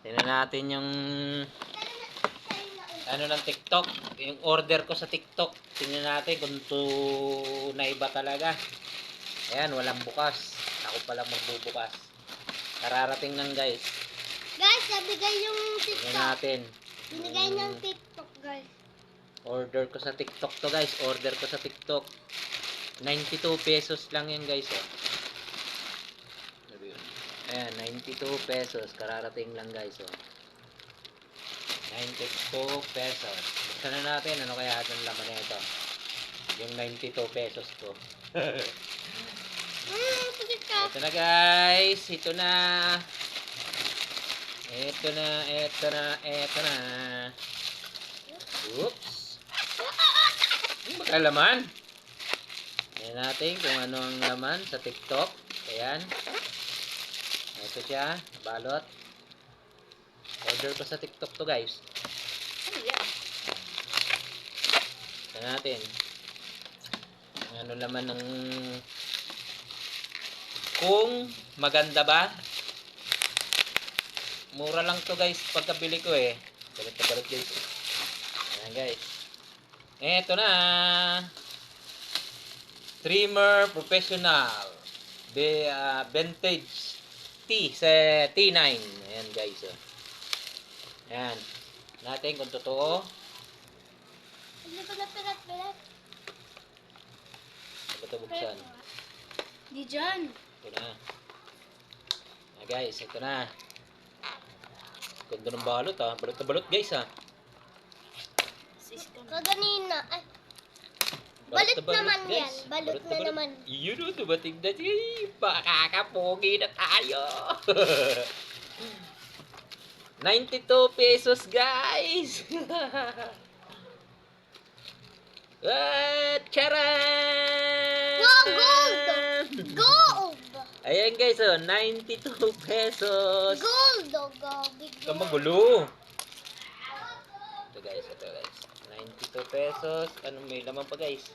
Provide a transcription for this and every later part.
Tingnan natin yung ano ng TikTok. Yung order ko sa TikTok. Tingnan natin kung to na iba talaga. Ayan, walang bukas. Ako pala magbubukas. Kararating lang guys. Guys, nabigay yung Tingnan TikTok. natin. Binigay ng Yung TikTok, guys. Order ko sa TikTok to guys. Order ko sa TikTok. 92 pesos lang yan guys. Oh. Ayan, 92 pesos. Kararating lang guys. Oh. 92 pesos. Buksan na natin. Ano kaya ang laman na ito? Yung 92 pesos ko. TikTok. Ito na guys. Ito na. Ito na. Ito na. Ito na. Oops. Ano ba kaya laman? Tingnan natin kung ano ang laman sa TikTok. Ayan. Ito siya. Balot. Order ko sa TikTok to guys. Ano yan? Tingnan natin. Kung Ano laman ng... Kung maganda ba? Mura lang to guys pagkabili ko eh. Balot na balot guys. Ayan guys. Eto na. Trimmer Professional. Be, ah, vintage T sa T9. Ayan guys. Oh. Ayan. Natin kung totoo. Hindi ko na pilat-pilat. Ano ito buksan? Di dyan. Ito na. Ah, guys, ito na. Ganda ng balot ah. Balot na balot guys ah. Kaganina. Ay, Balot Balot naman yan. Balot na naman. Yun o, dumating na siya. Makakapogi na tayo. 92 pesos guys. What? Charan! Wow, gold! gold! Ayan guys, oh, 92 pesos. Gold, oh, gabi. Ito magulo. Ito guys, ito guys. 92 pesos. Anong may laman pa guys?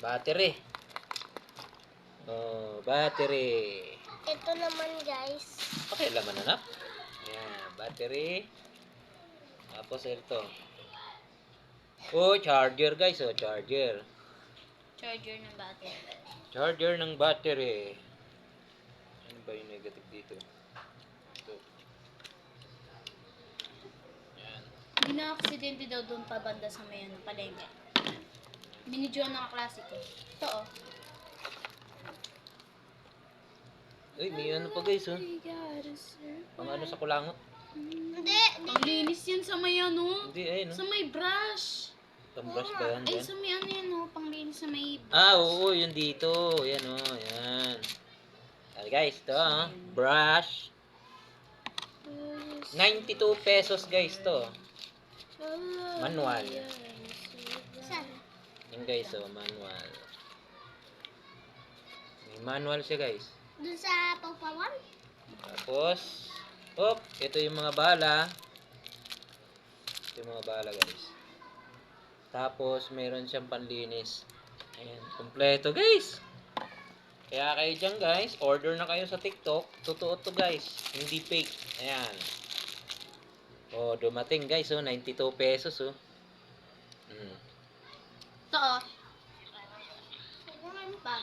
Battery. Oh, battery. Ito naman, guys. Okay, laman na na. Ayan, battery. Tapos ito. Oh, charger guys, oh, charger. Charger ng battery. Charger ng battery. Ano ba yung negative dito? Ito. Ayan. Hindi na aksidente daw doon pa banda sa may ano, palengke. Binidyoan ng kaklase ko. Ito oh. Uy, may ano pa guys, oh. Pang ano sa kulangot? Hindi, hindi. Ang linis yan sa may ano. Hindi, ayun, Sa oh. may brush. Pang-brush ba yan? Ay, Yan? sa may ano yan oh. Pang linis sa may Ah, oo, yun dito. Yan, oh, yan. Ay, guys, ito, ah. Brush. 92 pesos, guys, to. Manual. Yan, guys, oh, manual. May manual siya, guys. Doon sa pagpawan? Tapos, op, ito yung mga bala. Ito yung mga bala, guys. Tapos, meron siyang panlinis. Ayan, kompleto, guys. Kaya kayo dyan, guys, order na kayo sa TikTok. Totoo to, guys. Hindi fake. Ayan. Oh, dumating, guys, oh, 92 pesos, oh. Mm. Ito oh. Ano Pa.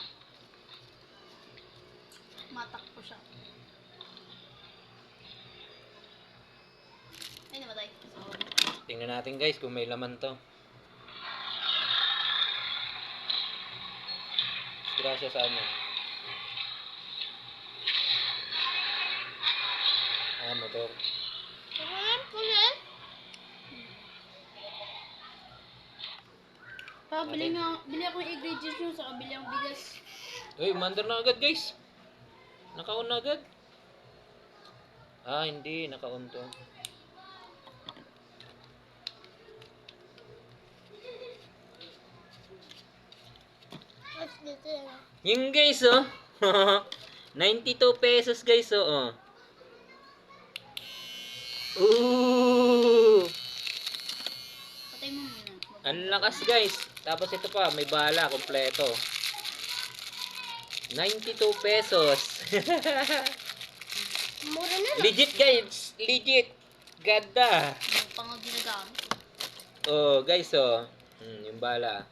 Matakpo siya. Ay, namatay. Tingnan natin, guys, kung may laman to. Gracias sa ano. Ah, motor. Ano po yan? Pa, bili nga, bili ako yung ingredients nyo sa kabili ang bigas. Uy, mandar na agad, guys. Naka-on na agad. Ah, hindi. Naka-on to. Yan. Yung guys, oh. 92 pesos, guys, oh. oh. Ooh! Patay mo muna. Ang lakas, guys. Tapos ito pa, may bala, kompleto. 92 pesos. Mura lang. Legit guys, legit. Ganda. Yung pang ginagamit. Oh, guys, oh. Hmm, yung bala.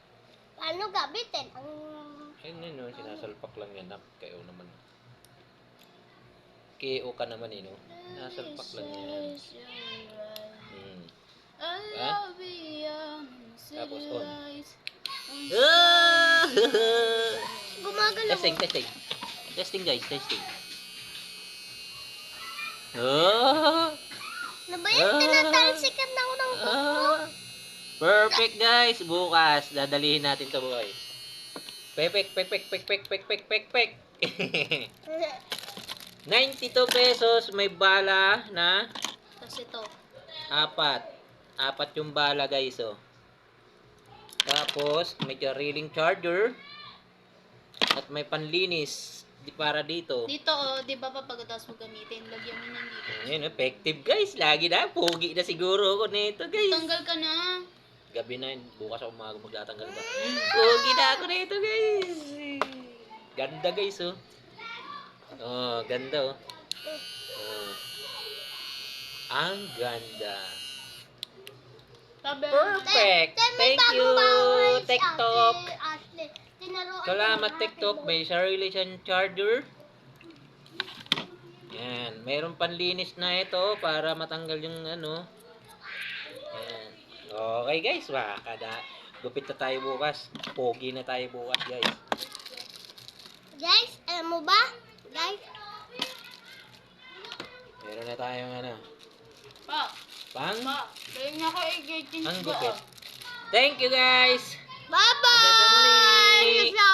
Paano gabitin? Ang... Ayun yun, no? sinasalpak lang yan. Kayo naman. KO ka naman, eh, no? Nasalpak lang yan. Hmm. You, Tapos on. Ah! Gumagalaw. testing, testing. Testing, guys, testing. Oh! Ano ba yan? Ah. Tinatalsikan na ako ng kuko. Ah, perfect guys. Bukas, dadalihin natin to boys. Pek, pek, pek, pek, pek, pek, pek, pek, pek. 92 pesos, may bala na Tapos ito. apat. Apat yung bala guys, oh. Tapos, may reeling charger. At may panlinis di para dito. Dito, oh, di ba papagkatapos mo gamitin, lagyan mo nang dito. Ayun, effective guys. Lagi na. Pogi na siguro ako nito guys. Tanggal ka na. Gabi na yun. Bukas ako umaga magtatanggal ba. Pogi na ako nito guys. Ganda guys oh. Oh, ganda oh. oh. Ang ganda. Perfect. Thank you, TikTok. Salamat TikTok. May sarili siyang charger. Yan. Meron panlinis na ito para matanggal yung ano. Yan. Okay guys. Baka na. Gupit na tayo bukas. Pogi na tayo bukas guys. Guys, alam mo ba? Guys, Meron na tayong ano. pa, Pang. pa, dahil nga ako i-change Ang ko. gupit. Thank you guys. bye-bye! Hanggang sa muli. Sa